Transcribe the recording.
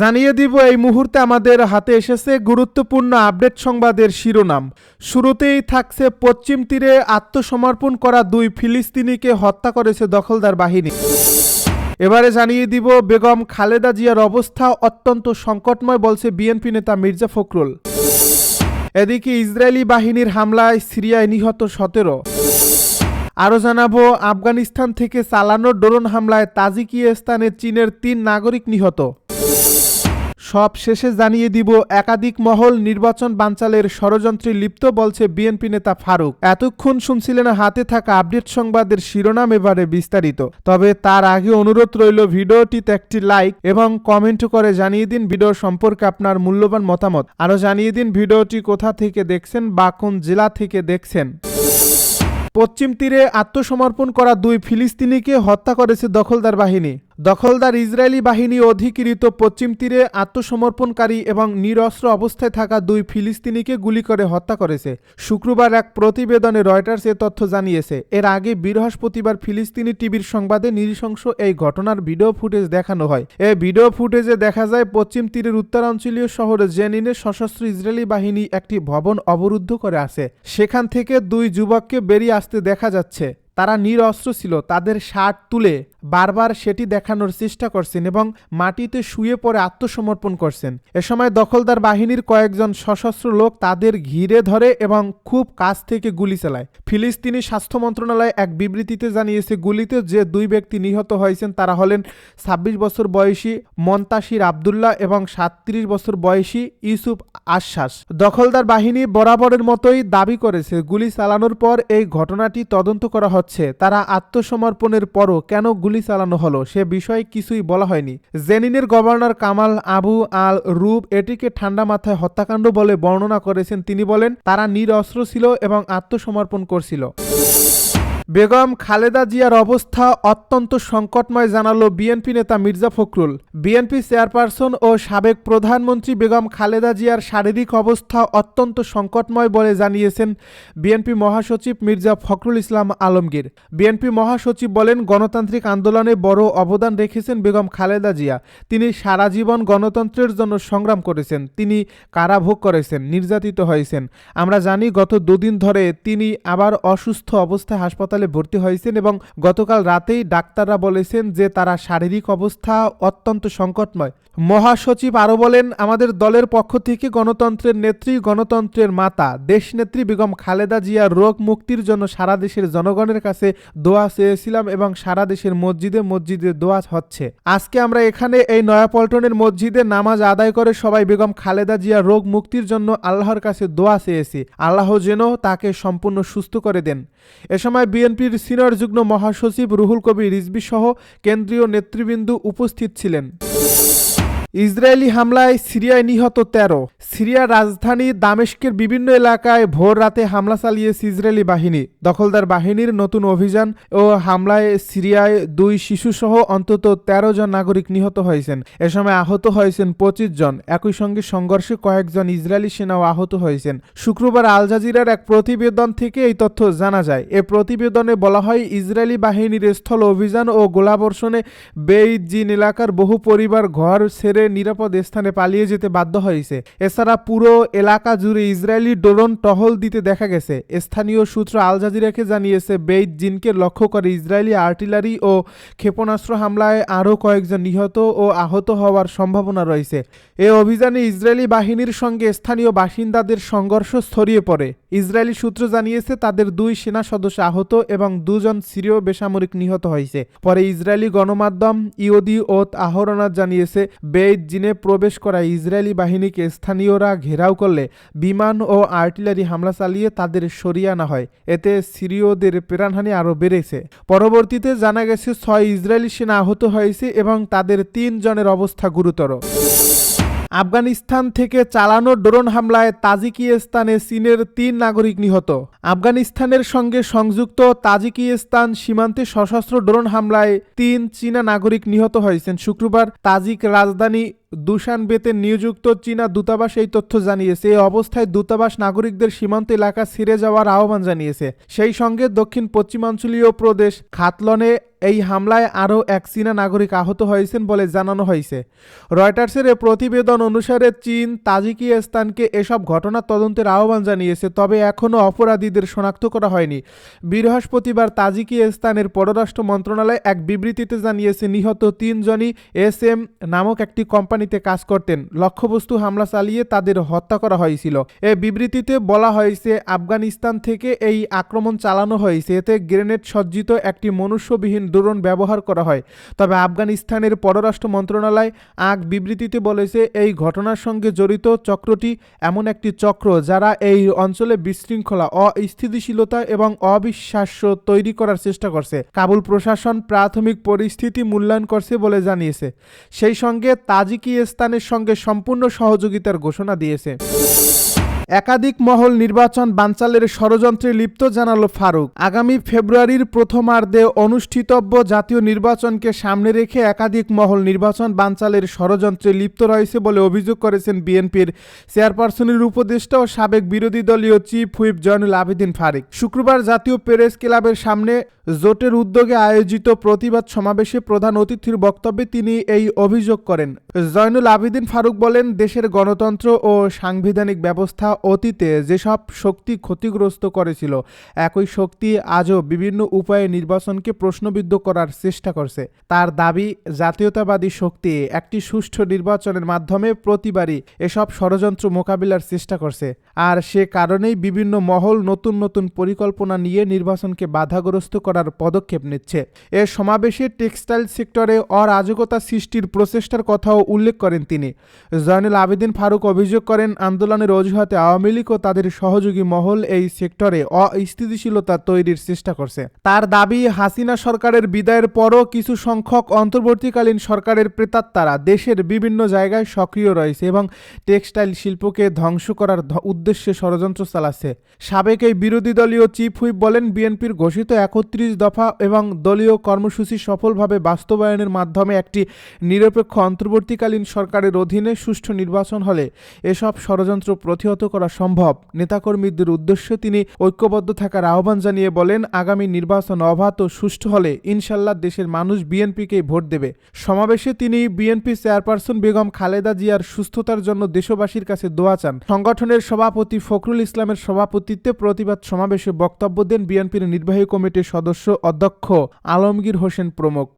জানিয়ে দিব, এই মুহূর্তে আমাদের হাতে এসেছে গুরুত্বপূর্ণ আপডেট সংবাদের শিরোনাম। শুরুতেই থাকছে পশ্চিম তীরে আত্মসমর্পণ করা দুই ফিলিস্তিনিকে হত্যা করেছে দখলদার বাহিনী। এবারে জানিয়ে দিব, বেগম খালেদা জিয়ার অবস্থা অত্যন্ত সংকটময় বলছে বিএনপি নেতা মির্জা ফখরুল। এদিকে ইসরায়েলি বাহিনীর হামলায় সিরিয়ায় নিহত সতেরো। আরও জানাব, আফগানিস্তান থেকে চালানো ড্রোন হামলায় তাজিকিস্তানের চীনের তিন নাগরিক নিহত। সব শেষে জানিয়ে দিব, একাধিক মহল নির্বাচন বানচালের ষড়যন্ত্রে লিপ্ত বলছে বিএনপি নেতা ফারুক। এতক্ষণ শুনছিলেন হাতে থাকা আপডেট সংবাদের শিরোনাম এবারে বিস্তারিত। তবে তার আগে অনুরোধ রইল ভিডিওটিতে একটি লাইক এবং কমেন্ট করে জানিয়ে দিন ভিডিও সম্পর্কে আপনার মূল্যবান মতামত। আরও জানিয়ে দিন ভিডিওটি কোথা থেকে দেখছেন বা কোন জেলা থেকে দেখছেন। পশ্চিম তীরে আত্মসমর্পণ করা দুই ফিলিস্তিনিকে হত্যা করেছে দখলদার বাহিনী। দখলদার ইসরায়েলি বাহিনী অধিকৃত পশ্চিম তীরে আত্মসমর্পণকারী এবং নিরস্ত্র অবস্থায় থাকা দুই ফিলিস্তিনিকে গুলি করে হত্যা করেছে। শুক্রবার এক প্রতিবেদনে রয়টার্স এ তথ্য জানিয়েছে, এর আগে বৃহস্পতিবার ফিলিস্তিনি টিভির সংবাদে নৃশংস এই ঘটনার ভিডিও ফুটেজ দেখানো হয়। এই ভিডিও ফুটেজে দেখা যায়, পশ্চিম তীরের উত্তরাঞ্চলীয় শহর জেনিনে সশস্ত্র ইসরায়েলি বাহিনী একটি ভবন অবরুদ্ধ করে আছে। সেখান থেকে দুই যুবককে বেরিয়ে আসতে দেখা যাচ্ছে। তারা নিরস্ত্র ছিল, তাদের শার্ট তুলে বারবার সেটি দেখানোর চেষ্টা করছেন এবং মাটিতে শুয়ে পড়ে আত্মসমর্পণ করছেন। এ সময় দখলদার বাহিনীর কয়েকজন সশস্ত্র লোক তাদের ঘিরে ধরে এবং খুব কাছ থেকে গুলি চালায়। ফিলিস্তিনি স্বাস্থ্য মন্ত্রণালয় এক বিবৃতিতে জানিয়েছে, গুলিতে যে দুই ব্যক্তি নিহত হয়েছেন তারা হলেন ছাব্বিশ বছর বয়সী মন্তাসির আবদুল্লাহ এবং সাতত্রিশ বছর বয়সী ইউসুফ আশ্বাস দখলদার বাহিনী বরাবরের মতোই দাবি করেছে, গুলি চালানোর পর এই ঘটনাটি তদন্ত করা হচ্ছে। তারা আত্মসমর্পণের পরও কেন গুলি চালানো হলো, সে বিষয়ে কিছুই বলা হয়নি। জেনিনের governor Kamal Abu Al Rub এটিকে ঠান্ডা মাথায় হত্যাকাণ্ড বলে বর্ণনা করেছেন। তিনি বলেন, তারা নিরস্ত্র ছিল এবং আত্মসমর্পণ করছিল। বেগম খালেদা জিয়ার অবস্থা অত্যন্ত সংকটময় জানালো বিএনপি নেতা মির্জা ফখরুল। বিএনপি চেয়ারপারসন ও সাবেক প্রধানমন্ত্রী বেগম খালেদা জিয়ার শারীরিক অবস্থা অত্যন্ত সংকটময় বলে জানিয়েছেন বিএনপি মহাসচিব মির্জা ফখরুল ইসলাম আলমগীর। বিএনপি মহাসচিব বলেন, গণতান্ত্রিক আন্দোলনে বড় অবদান রেখেছেন বেগম খালেদা জিয়া। তিনি সারা জীবন গণতন্ত্রের জন্য সংগ্রাম করেছেন। তিনি কারাভোগ করেছেন, নির্যাতিত হয়েছেন। আমরা জানি, গত দুদিন ধরে তিনি আবার অসুস্থ অবস্থায় হাসপাতালে ভর্তি হয়েছেন এবং গতকাল রাতেই ডাক্তাররা বলেছেন যে তারা শারীরিক অবস্থা অত্যন্ত সংকটময়। মহাসচিব আরও বলেন, আমাদের দলের পক্ষ থেকে গণতন্ত্রের নেত্রী, গণতন্ত্রের মাতা, দেশনেত্রী বেগম খালেদা জিয়ার রোগ মুক্তির জন্য সারা দেশের জনগণের কাছে দোয়া চেয়েছিলাম এবং সারা দেশের মসজিদে মসজিদে দোয়া হচ্ছে। আজকে আমরা এখানে এই নয়াপল্টনের মসজিদে নামাজ আদায় করে সবাই বেগম খালেদা জিয়ার রোগ মুক্তির জন্য আল্লাহর কাছে দোয়া চেয়েছি। আল্লাহ যেন তাকে সম্পূর্ণ সুস্থ করে দেন। এ সময় বিএনপির সিনিয়র যুগ্ম মহাসচিব রুহুল কবি রিজবি সহ কেন্দ্রীয় নেতৃবৃন্দ উপস্থিত ছিলেন। ইসরায়েলি হামলায় সিরিয়ায় নিহত তেরো। সিরিয়ার রাজধানী দামেস্কের বিভিন্ন এলাকায় ভোর রাতে হামলা চালিয়েছে ইসরায়েলি বাহিনী। দখলদার বাহিনীর নতুন অভিযান ও হামলায় সিরিয়ায় দুই শিশুসহ অন্তত তেরো জন নাগরিক নিহত হয়েছেন। এ সময় আহত হয়েছেন পঁচিশ জন। একই সঙ্গে সংঘর্ষে কয়েকজন ইসরায়েলি সেনাও আহত হয়েছেন। শুক্রবার আল জাজিরার এক প্রতিবেদন থেকে এই তথ্য জানা যায়। এ প্রতিবেদনে বলা হয়, ইসরায়েলি বাহিনীর স্থল অভিযান ও গোলাবর্ষণে বেইজিন এলাকার বহু পরিবার ঘর ছেড়ে নিরাপদ স্থানে পালিয়ে যেতে বাধ্য হয়েছে। এছাড়া পুরো এলাকা জুড়ে ইসরায়েলি ড্রোন টহল দিতে দেখা গেছে। স্থানীয় সূত্র আল জাজিরাকে জানিয়েছে, বেইত জিনকে লক্ষ্য করে ইসরায়েলি আর্টিলারি ও ক্ষেপণাস্ত্র হামলায় আরও কয়েকজন নিহত ও আহত হওয়ার সম্ভাবনা রয়েছে। এ অভিযানে ইসরায়েলি বাহিনীর সঙ্গে স্থানীয় বাসিন্দাদের সংঘর্ষ ছড়িয়ে পড়ে। ইসরায়েলি সূত্র জানিয়েছে, তাদের দুই সেনা সদস্য আহত এবং দুজন সিরীয় বেসামরিক নিহত হয়েছে। পরে ইসরায়েলি গণমাধ্যম ইউদি ও আহরনাথ জানিয়েছে, বেইত জিনে প্রবেশ করা ইসরায়েলি বাহিনীকে স্থানীয়রা ঘেরাও করলে বিমান ও আর্টিলারি হামলা চালিয়ে তাদের সরিয়ে আনা হয়। এতে সিরীয়দের প্রাণহানি আরও বেড়েছে। পরবর্তীতে জানা গেছে, ছয় ইসরায়েলি সেনা আহত হয়েছে এবং তাদের তিন জনের অবস্থা গুরুতর। আফগানিস্তান থেকে চালানো ড্রোন হামলায় তাজিকিস্তানে চীনের তিন নাগরিক নিহত। আফগানিস্তানের সঙ্গে সংযুক্ত তাজিকিস্তান সীমান্তে সশস্ত্র ড্রোন হামলায় তিন চীনা নাগরিক নিহত হয়েছেন। শুক্রবার তাজিক রাজধানী দুশানবেতে নিযুক্ত চীনা দূতাবাস এই তথ্য জানিয়েছে। এই অবস্থায় দূতাবাস নাগরিকদের সীমান্ত এলাকা ছিঁড়ে যাওয়ার আহ্বান জানিয়েছে। সেই সঙ্গে দক্ষিণ পশ্চিমাঞ্চলীয় প্রদেশ খাতলনে এই হামলায় আরও এক চীনা নাগরিক আহত হয়েছেন বলে জানানো হয়েছে। রয়টার্সের প্রতিবেদন অনুসারে চীন তাজিকিস্তানকে এসব ঘটনা তদন্তের আহ্বান জানিয়েছে, তবে এখনও অপরাধীদের শনাক্ত করা হয়নি। বৃহস্পতিবার তাজিকিস্তানের পররাষ্ট্র মন্ত্রণালয় এক বিবৃতিতে জানিয়েছে, নিহত তিনজনই এস এম নামক একটি কোম্পানিতে কাজ করতেন। লক্ষ্যবস্তু হামলা চালিয়ে তাদের হত্যা করা হয়েছিল। এ বিবৃতিতে বলা হয়েছে, আফগানিস্তান থেকে এই আক্রমণ চালানো হয়েছে। এতে গ্রেনেড সজ্জিত একটি মনুষ্যবিহীন ড্রোন ব্যবহার করা হয়। তবে আফগানিস্তানের পররাষ্ট্র মন্ত্রণালয় আগ বিবৃতিতে বলেছে, এই ঘটনার সঙ্গে জড়িত চক্রটি এমন একটি চক্র যারা এই অঞ্চলে বিশৃঙ্খলা, অস্থিতিশীলতা এবং অবিশ্বাস্য তৈরি করার চেষ্টা করছে। কাবুল প্রশাসন প্রাথমিক পরিস্থিতি মূল্যায়ন করছে বলে জানিয়েছে। সেই সঙ্গে তাজিকিস্তানের সঙ্গে সম্পূর্ণ সহযোগিতার ঘোষণা দিয়েছে। একাধিক মহল নির্বাচন বানচালের ষড়যন্ত্রে লিপ্ত জানালো ফারুক। আগামী ফেব্রুয়ারির প্রথমার্ধে অনুষ্ঠিতব্য জাতীয় নির্বাচনকে সামনে রেখে একাধিক মহল নির্বাচন বানচালের ষড়যন্ত্রে লিপ্ত রয়েছে বলে অভিযোগ করেছেন বিএনপির চেয়ারপারসনের উপদেষ্টা ও সাবেক বিরোধী দলীয় চিফ হুইপ জয়নুল আবেদিন ফারিক। শুক্রবার জাতীয় প্রেস ক্লাবের সামনে জোটের উদ্যোগে আয়োজিত প্রতিবাদ সমাবেশে প্রধান অতিথির বক্তব্যে তিনি এই অভিযোগ করেন। জয়নুল আবেদিন ফারুক বলেন, দেশের গণতন্ত্র ও সাংবিধানিক ব্যবস্থা অতীতে যেসব শক্তি ক্ষতিগ্রস্ত করেছিল, একই শক্তি আজও বিভিন্ন উপায়ে নির্বাচনকে প্রশ্নবিদ্ধ করার চেষ্টা করছে। তার দাবি, জাতীয়তাবাদী শক্তি একটি সুষ্ঠু নির্বাচনের মাধ্যমে প্রতিবারই এসব ষড়যন্ত্র মোকাবিলার চেষ্টা করছে। আর সে কারণেই বিভিন্ন মহল নতুন নতুন পরিকল্পনা নিয়ে নির্বাচনকে বাধাগ্রস্ত করার পদক্ষেপ নিচ্ছে। এ সমাবেশে টেক্সটাইল সেক্টরে অরাজকতা সৃষ্টির প্রচেষ্টার কথাও উল্লেখ করেন তিনি। জয়নুল আবেদিন ফারুক অভিযোগ করেন, আন্দোলনের অজুহাতে আওয়ামী লীগ ও তাদের সহযোগী মহল এই সেক্টরে অস্থিতিশীলতা তৈরির চেষ্টা করছে। তার দাবি, হাসিনা সরকারের বিদায়ের পরও কিছু সংখ্যক অন্তর্বর্তীকালীন সরকারের প্রেতাত্মারা দেশের বিভিন্ন জায়গায় সক্রিয় রয়েছে এবং টেক্সটাইল শিল্পকে ধ্বংস করার উদ্দেশ্যে ষড়যন্ত্র চালাচ্ছে। সাবেক এই বিরোধী দলীয় চিফ হুইপ বলেন, বিএনপির ঘোষিত একত্রিশ দফা এবং দলীয় কর্মসূচি সফলভাবে বাস্তবায়নের মাধ্যমে একটি নিরপেক্ষ অন্তর্বর্তীকালীন সরকারের অধীনে সুষ্ঠু নির্বাচন হলে এসব ষড়যন্ত্র প্রতিহত করা সম্ভব। নেতাকর্মীদের উদ্দেশ্যে তিনি ঐক্যবদ্ধ থাকার আহ্বান জানিয়ে বলেন, আগামী নির্বাচন অবাধ ও সুষ্ঠু হলে ইনশাল্লাহ দেশের মানুষ বিএনপিকেই ভোট দেবে। সমাবেশে তিনি বিএনপি চেয়ারপারসন বেগম খালেদা জিয়ার সুস্থতার জন্য দেশবাসীর কাছে দোয়া চান। সংগঠনের সভাপতি ফখরুল ইসলামের সভাপতিত্বে প্রতিবাদ সমাবেশে বক্তব্য দেন বিএনপির নির্বাহী কমিটির সদস্য অধ্যক্ষ আলমগীর হোসেন প্রমুখ।